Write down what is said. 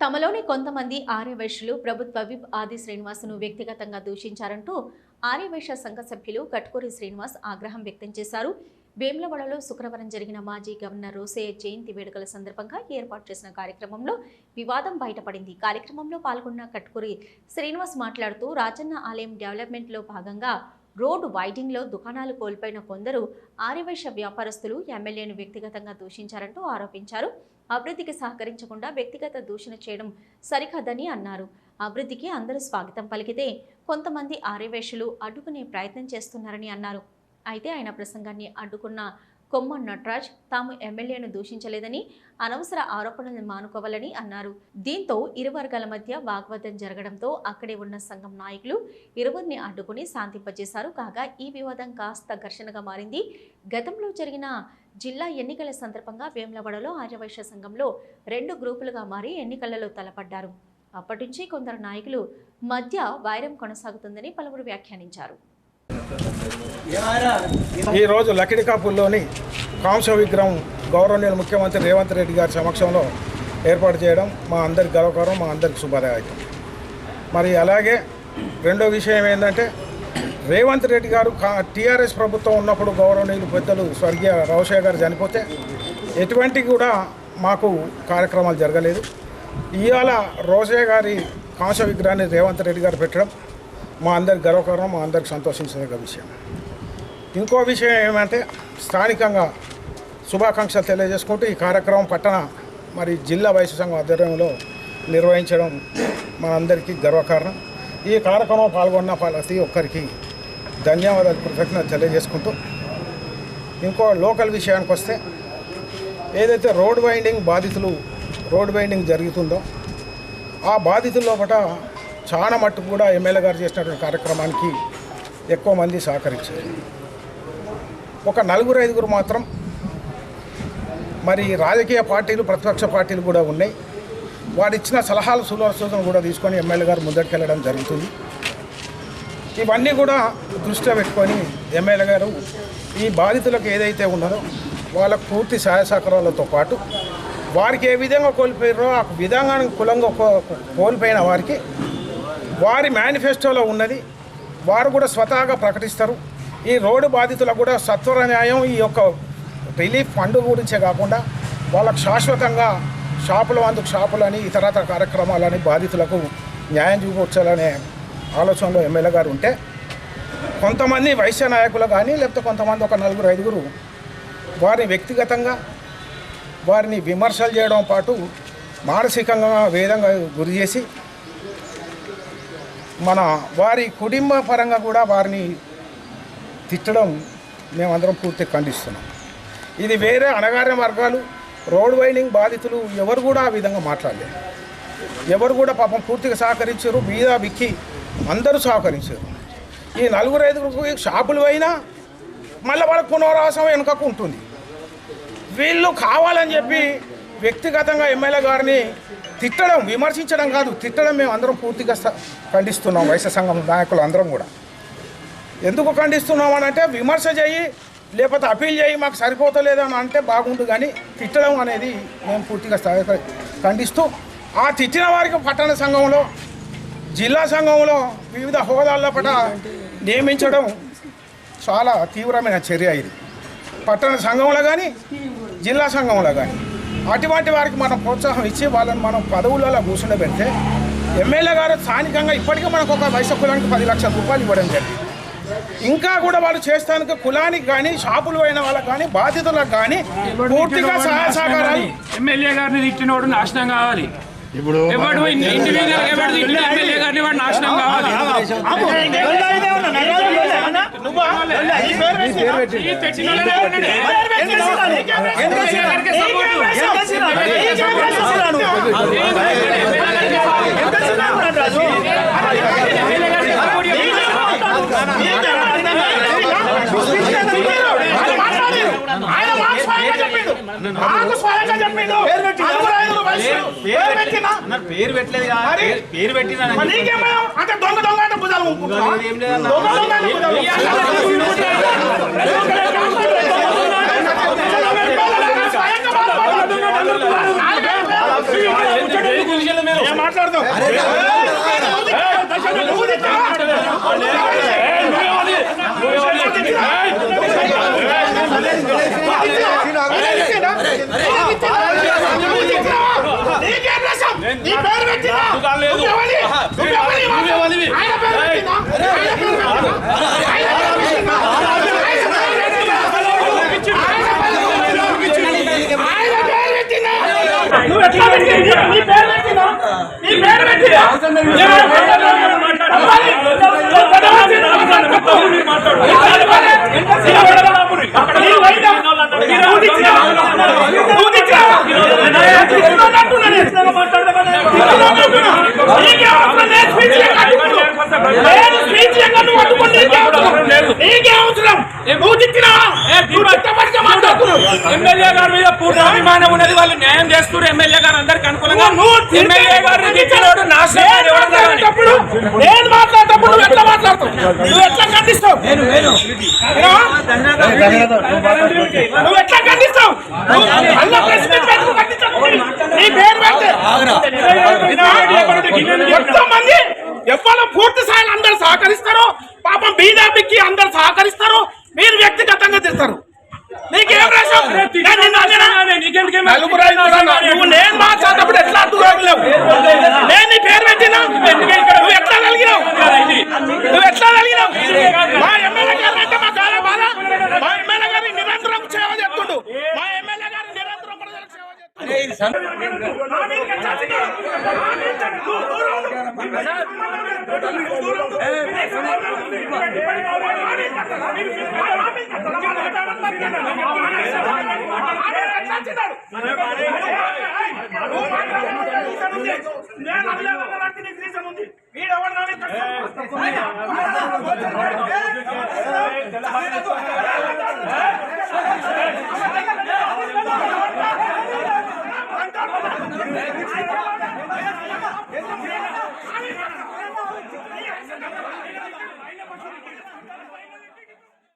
తమలోని కొంతమంది ఆర్యవైశ్యులు ప్రభుత్వ విప్ ఆది శ్రీనివాసును వ్యక్తిగతంగా దూషించారంటూ ఆర్యవైశ్య సంఘ సభ్యులు కట్కూరి శ్రీనివాస్ ఆగ్రహం వ్యక్తం చేశారు. వేములవాడలో శుక్రవారం జరిగిన మాజీ గవర్నర్ రోసయ్య జయంతి వేడుకల సందర్భంగా ఏర్పాటు చేసిన కార్యక్రమంలో వివాదం బయటపడింది. కార్యక్రమంలో పాల్గొన్న కట్కూరి శ్రీనివాస్ మాట్లాడుతూ రాజన్న ఆలయం డెవలప్మెంట్లో భాగంగా రోడ్డు వైడింగ్లో దుకాణాలు కోల్పోయిన కొందరు ఆర్యవైశ్య వ్యాపారస్తులు ఎమ్మెల్యేను వ్యక్తిగతంగా దూషించారంటూ ఆరోపించారు. అభివృద్ధికి సహకరించకుండా వ్యక్తిగత దూషణ చేయడం సరికాదని అన్నారు. అభివృద్ధికి అందరూ స్వాగతం పలికితే కొంతమంది ఆర్యవేషులు అడ్డుకునే ప్రయత్నం చేస్తున్నారని అన్నారు. అయితే ఆయన ప్రసంగాన్ని అడ్డుకున్న కొమ్మ నటరాజ్ తాము ఎమ్మెల్యేను దూషించలేదని అనవసర ఆరోపణలను మానుకోవాలని అన్నారు. దీంతో ఇరు వర్గాల మధ్య వాగ్వాదం జరగడంతో అక్కడే ఉన్న సంఘం నాయకులు ఇరువురిని అడ్డుకుని శాంతింపజేశారు. కాగా ఈ వివాదం కాస్త ఘర్షణగా మారింది. గతంలో జరిగిన జిల్లా ఎన్నికల సందర్భంగా వేములవాడలో ఆర్యవైశ్య సంఘంలో రెండు గ్రూపులుగా మారి ఎన్నికలలో తలపడ్డారు. అప్పటి నుంచి కొందరు నాయకులు మధ్య వైరం కొనసాగుతుందని పలువురు వ్యాఖ్యానించారు. ఈరోజు లకిడికాపూర్లోని కాంస విగ్రహం గౌరవనీయుల ముఖ్యమంత్రి రేవంత్ రెడ్డి గారి సమక్షంలో ఏర్పాటు చేయడం మా అందరికి గర్వకారం మా అందరికి శుభదాయకం మరి అలాగే రెండో విషయం ఏంటంటే రేవంత్ రెడ్డి గారు టీఆర్ఎస్ ప్రభుత్వం ఉన్నప్పుడు గౌరవనీయులు పెద్దలు స్వర్గీయ రావుషయ్య గారు చనిపోతే ఎటువంటి కూడా మాకు కార్యక్రమాలు జరగలేదు. ఇవాళ రోషయ్య గారి కాంస విగ్రహాన్ని రేవంత్ రెడ్డి గారు పెట్టడం మా అందరికి గర్వకారణం మా అందరికి సంతోషించదగ్గ విషయం. ఇంకో విషయం ఏమంటే స్థానికంగా శుభాకాంక్షలు తెలియజేసుకుంటూ ఈ కార్యక్రమం పట్టణ మరి జిల్లా వయసు సంఘం ఆధ్వర్యంలో నిర్వహించడం మనందరికీ గర్వకారణం. ఈ కార్యక్రమం పాల్గొన్న ప్రతి ఒక్కరికి ధన్యవాదాలు కృతజ్ఞత తెలియజేసుకుంటూ ఇంకో లోకల్ విషయానికి వస్తే ఏదైతే రోడ్ వైండింగ్ బాధితులు రోడ్ వైండింగ్ జరుగుతుందో ఆ బాధితుల లోపల చాలా మట్టుకు కూడా ఎమ్మెల్యే గారు చేసినటువంటి కార్యక్రమానికి ఎక్కువ మంది సహకరించారు. ఒక నలుగురు ఐదుగురు మాత్రం మరి రాజకీయ పార్టీలు ప్రతిపక్ష పార్టీలు కూడా ఉన్నాయి. వారు ఇచ్చిన సలహాలు సూచనలు కూడా తీసుకొని ఎమ్మెల్యే గారు ముందటికెళ్ళడం జరుగుతుంది. ఇవన్నీ కూడా దృష్టిలో పెట్టుకొని ఎమ్మెల్యే గారు ఈ బాధితులకు ఏదైతే ఉన్నదో వాళ్ళకు పూర్తి సహాయ సహకారాలతో పాటు వారికి ఏ విధంగా కోల్పోయారో ఆ విధంగా కులంగా కో- కోల్పోయిన వారికి వారి మేనిఫెస్టోలో ఉన్నది వారు కూడా స్వతహాగా ప్రకటిస్తారు. ఈ రోడ్డు బాధితులకు కూడా సత్వర న్యాయం ఈ యొక్క రిలీఫ్ ఫండ్ గురించే కాకుండా వాళ్ళకు శాశ్వతంగా షాపుల అందుకు షాపులని ఇతరతర కార్యక్రమాలని బాధితులకు న్యాయం చూపించాలనే ఆలోచనలో ఎమ్మెల్యే గారు ఉంటే కొంతమంది వైశ్య నాయకులు కానీ లేకపోతే కొంతమంది ఒక నలుగురు ఐదుగురు వారిని వ్యక్తిగతంగా వారిని విమర్శలు చేయడం పాటు మానసికంగా వేదంగా గురి చేసి మన వారి కుటుంబ పరంగా కూడా వారిని తిట్టడం మేమందరం పూర్తిగా ఖండిస్తున్నాం. ఇది వేరే అణగారిన వర్గాలు రోడ్ వైడింగ్ బాధితులు ఎవరు కూడా ఆ విధంగా మాట్లాడలేదు. ఎవరు కూడా పాపం పూర్తిగా సహకరించారు బీదా బిక్కి అందరూ సహకరించారు. ఈ నలుగురు ఐదుగురు షాపులు అయినా మళ్ళీ వాళ్ళ పునరావాసం వెనుకకు ఉంటుంది. వీళ్ళు కావాలని చెప్పి వ్యక్తిగతంగా ఎమ్మెల్యే గారిని తిట్టడం విమర్శించడం కాదు తిట్టడం మేము అందరం పూర్తిగా ఖండిస్తున్నాం. వైశ్య సంఘం నాయకులు అందరం కూడా. ఎందుకు ఖండిస్తున్నాం అని అంటే విమర్శ చేయి లేకపోతే అపీల్ చేయి మాకు సరిపోతలేదు అని అంటే బాగుండు కానీ తిట్టడం అనేది మేము పూర్తిగా ఖండిస్తూ ఆ తిట్టిన వారికి పట్టణ సంఘంలో జిల్లా సంఘంలో వివిధ హోదాల పట నియమించడం చాలా తీవ్రమైన చర్య ఇది. పట్టణ సంఘంలో కానీ జిల్లా సంఘంలో కానీ అటువంటి వారికి మనం ప్రోత్సాహం ఇచ్చి వాళ్ళని మనం పదవులలో కూర్చుండబెడితే ఎమ్మెల్యే గారు స్థానికంగా ఇప్పటికే మనకు ఒక వయసు కులానికి పది లక్షల రూపాయలు ఇవ్వడం జరిగింది. ఇంకా కూడా వాళ్ళు చేస్తానికి కులానికి కానీ షాపులు అయిన వాళ్ళకి కానీ బాధితులకు కానీ పూర్తిగా సహాయ సహకారాలు ఎమ్మెల్యే గారిని తిట్టినోడు నాశనం కావాలి. ఇప్పుడు నాశనం కావాలి ఆయన మాకు స్వయంగా చెప్పిండు పేరు పెట్టినా? పేరు పెట్టలేదు? పేరు- పెట్టినా? అంటే దొంగ దొంగ అంటే భుజాలు. దొంగ దొంగ అంటే భుజాలు స్వయంగా బాధపడ్డాడు. నాలుగైదు వేలు. ఎందుకు గురిజల మీద మాట్లాడదాం నువ్వు తిట్టావా? నీకేం రసం? నీ పేరు పెట్టినా? నువ్వెవరి? నువ్వెవరి? ఆయన పేరు పెట్టినా? ఆయన పేరు పెట్టినా? ఆయన పేరు పెట్టినా? ఆయన పేరు పెట్టినా? ఆయన పేరు పెట్టినా? నువ్వు ఎట్లా పెట్టింది? నీ పేరు పెట్టినా? నీ పేరు పెట్టినా? అబ్బాయి, నేను లేక నువ్వు అడ్డుకోను. నీకే అవసరం. నీకే అవసరం. నువ్వు మాట్లాడుతున్నావు. ఎమ్మెల్యే గారి మీద పూర్తి అభిమానం ఉన్నది వాళ్ళు న్యాయం చేస్తారు ఎమ్మెల్యే గారు అందరికి అనుకూలంగా నువ్వు ఎమ్మెల్యే గారిని తిట్టినోడు నాశనం నేను మాట్లాడేటప్పుడు నేను మాట్లాడేటప్పుడు నువ్వు ఎట్లా మాట్లాడతావు? నువ్వు ఎట్లా ఖండిస్తావు? నువ్వు ఎట్లా ఖండిస్తావు నువ్వు మళ్ళా ప్రెస్ మీట్ పెట్టుకు ఖండించకు. నీ పేరు పెడితే వినవా? ఎంతో మంది ఎవ్వరు పూర్తి స్థాయిలో అందరు సహకరిస్తారు పాపం బీజేపీకి అందరు సహకరిస్తారు మీరు వ్యక్తిగతంగా తిస్తారు నీకేం రాశావు నేను నిన్ను అడిగినా? నలుగురు. నువ్వు నేను మాట్లాడేటప్పుడు ఎట్లా అడ్డుకోగలేవు నేను నీ పేరు పెట్టినా? నువ్వు ఎట్లా కలిగినావు? నువ్వు ఎట్లా కలిగినావు? మా ఎమ్మెల్యే గారు అంటే మా గారే బాధ. మా ఎమ్మెల్యే గారిని నిరంతరం సేవ చేస్తుండు. మా ఎమ్మెల్యే గారిని నిరంతరం ప్రజలకు సేవ చేస్తుండు. నా మీదకి ఎట్లా వచ్చినావు? నా మీదకి నువ్వు దూరం ఉండు. నువ్వు దూరం ఉండు. ఎట్లా వచ్చినాడు? నువ్వు మాట్లాడే రీజన్ ఉంది. నేను అడగాలన్నదానికి నీకు రీజన్ ఉంది. వీడెవడు నా మీద?